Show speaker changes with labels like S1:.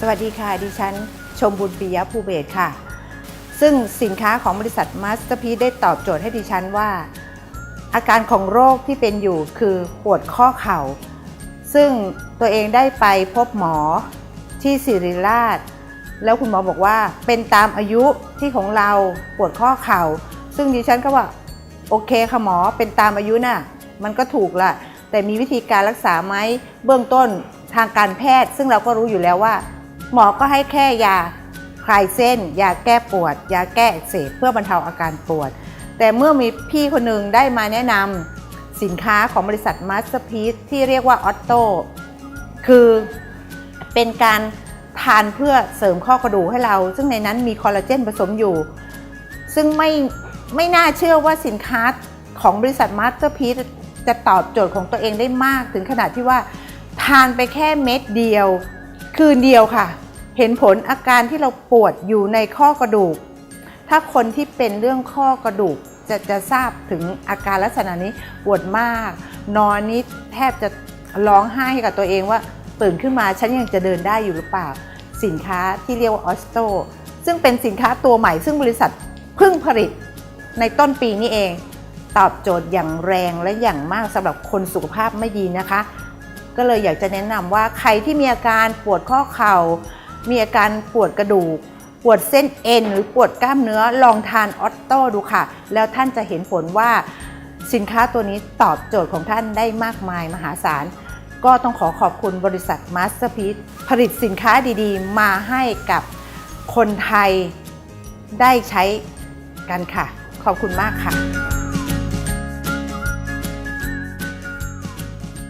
S1: สวัสดีค่ะ ดิฉันชมบุญปิยะภูเบศค่ะ ซึ่งสินค้าของบริษัทมาสเตอร์พีได้ตอบโจทย์ให้ดิฉันว่า อาการของโรคที่เป็นอยู่คือปวดข้อเข่า ซึ่งตัวเองได้ไปพบหมอที่ศิริราช แล้วคุณหมอบอกว่าเป็นตามอายุที่ของเราปวดข้อเข่า ซึ่งดิฉันก็ว่าโอเคค่ะหมอเป็นตามอายุน่ะมันก็ถูกละแต่มีวิธีการรักษาไหมเบื้องต้นทางการแพทย์ ซึ่งเราก็รู้อยู่แล้วว่า หมอก็ให้แค่ยาคลายเส้น ยาแก้ปวด ยาแก้อักเสบเพื่อบรรเทาอาการปวด แต่เมื่อมีพี่คนหนึ่งได้มาแนะนำสินค้าของบริษัทมาสเตอร์พีซที่เรียกว่าออตโตคือเป็นการทานเพื่อเสริมข้อกระดูกให้เรา ซึ่งในนั้นมีคอลลาเจนผสมอยู่ ซึ่งไม่ไม่น่าเชื่อว่าสินค้าของบริษัทมาสเตอร์พีซจะตอบโจทย์ของตัวเองได้มากถึงขนาดที่ว่าทานไปแค่เม็ดเดียว คืนเดียวค่ะ เห็นผลอาการที่เราปวดอยู่ในข้อกระดูก ถ้าคนที่เป็นเรื่องข้อกระดูกจะจะทราบถึงอาการลักษณะนี้ปวดมาก นอนนี้แทบจะร้องไห้ให้กับตัวเองว่าตื่นขึ้นมาฉันยังจะเดินได้อยู่หรือเปล่า สินค้าที่เรียกว่าออสโตซึ่งเป็นสินค้าตัวใหม่ซึ่งบริษัทเพิ่งผลิตในต้นปีนี้เอง ตอบโจทย์อย่างแรงและอย่างมากสำหรับคนสุขภาพไม่ดีนะคะ ก็เลยอยากจะแนะนำว่าใครที่มีอาการปวดข้อเข่า มีอาการปวดกระดูก ปวดเส้นเอ็น หรือปวดกล้ามเนื้อลองทานออตโต้ดูค่ะ แล้วท่านจะเห็นผลว่าสินค้าตัวนี้ตอบโจทย์ของท่านได้มากมายมหาศาล ก็ต้องขอขอบคุณบริษัท Masterpiece ผลิตสินค้าดีๆ มาให้กับคนไทยได้ใช้กันค่ะ ขอบคุณมากค่ะ